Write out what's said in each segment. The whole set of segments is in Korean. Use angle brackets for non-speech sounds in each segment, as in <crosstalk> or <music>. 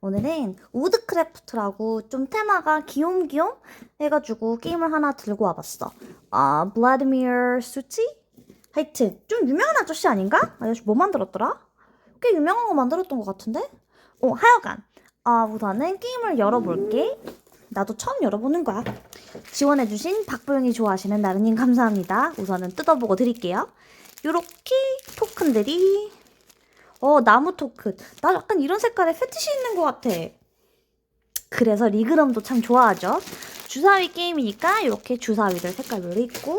오늘은 우드크래프트라고 좀 테마가 귀염귀염 해가지고 게임을 하나 들고 와봤어. 아, 블라디미르 수치? 하여튼 좀 유명한 아저씨 아닌가? 아저씨 뭐 만들었더라? 꽤 유명한 거 만들었던 것 같은데? 어, 하여간 아, 우선은 게임을 열어볼게. 나도 처음 열어보는 거야. 지원해주신 박보영이 좋아하시는 나른님 감사합니다. 우선은 뜯어보고 드릴게요. 요렇게 토큰들이 어 나무 토큰. 나 약간 이런 색깔에 패티시 있는 것 같아. 그래서 리그럼도 참 좋아하죠. 주사위 게임이니까 이렇게 주사위들 색깔별로 있고.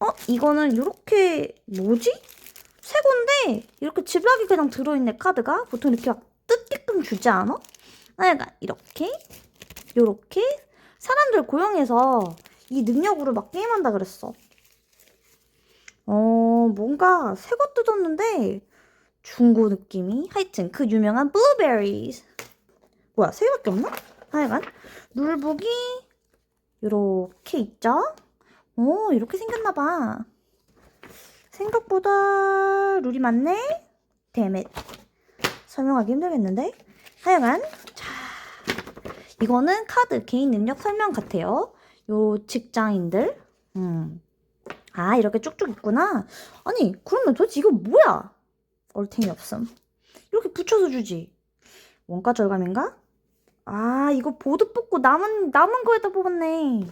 어 이거는 이렇게 뭐지? 새 건데 이렇게 집락이 그냥 들어있네 카드가. 보통 이렇게 막 뜯게끔 주지 않아? 하여간 이렇게 요렇게. 사람들 고용해서 이 능력으로 막 게임한다 그랬어. 어, 뭔가 새거 뜯었는데 중고 느낌이 하여튼 그 유명한 blueberries 뭐야 세 개밖에 없나? 하여간 룰북이 요렇게 있죠? 오 이렇게 생겼나봐 생각보다 룰이 많네? 데멧 설명하기 힘들겠는데? 하여간 자 이거는 카드 개인 능력 설명 같아요 요 직장인들 음. 아, 이렇게 쭉쭉 있구나. 아니, 그러면 도대체 이거 뭐야? 얼탱이 없음. 이렇게 붙여서 주지. 원가 절감인가? 아, 이거 보드 뽑고 남은, 남은 거에다 뽑았네.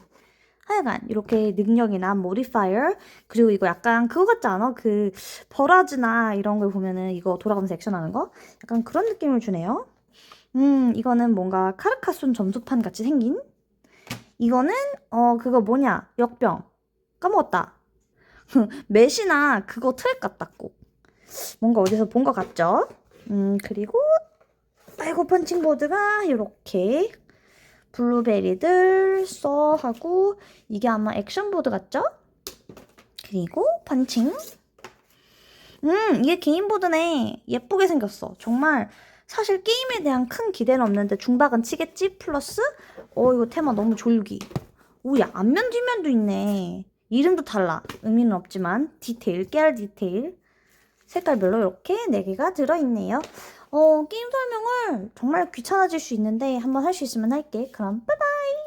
하여간, 이렇게 능력이나 모디파이어, 그리고 이거 약간 그거 같지 않아? 그, 버라즈나 이런 걸 보면은 이거 돌아가면서 액션 하는 거? 약간 그런 느낌을 주네요. 음, 이거는 뭔가 카르카손 점수판 같이 생긴? 이거는, 어, 그거 뭐냐? 역병. 까먹었다. <laughs> 메시나 그거 트랙 같다고. 뭔가 어디서 본 것 같죠? 음, 그리고 아이고 펀칭보드가 이렇게 블루베리들 써 하고 이게 아마 액션보드 같죠? 그리고 펀칭. 음, 이게 개인보드네. 예쁘게 생겼어. 정말 사실 게임에 대한 큰 기대는 없는데 중박은 치겠지? 플러스 어 이거 테마 너무 졸기. 오야 앞면 뒷면도 있네. 이름도 달라. 의미는 없지만 디테일, 깨알 디테일. 색깔별로 이렇게 4개가 들어있네요. 어, 게임 설명을 정말 귀찮아질 수 있는데 한번 할 수 있으면 할게. 그럼 빠이바이!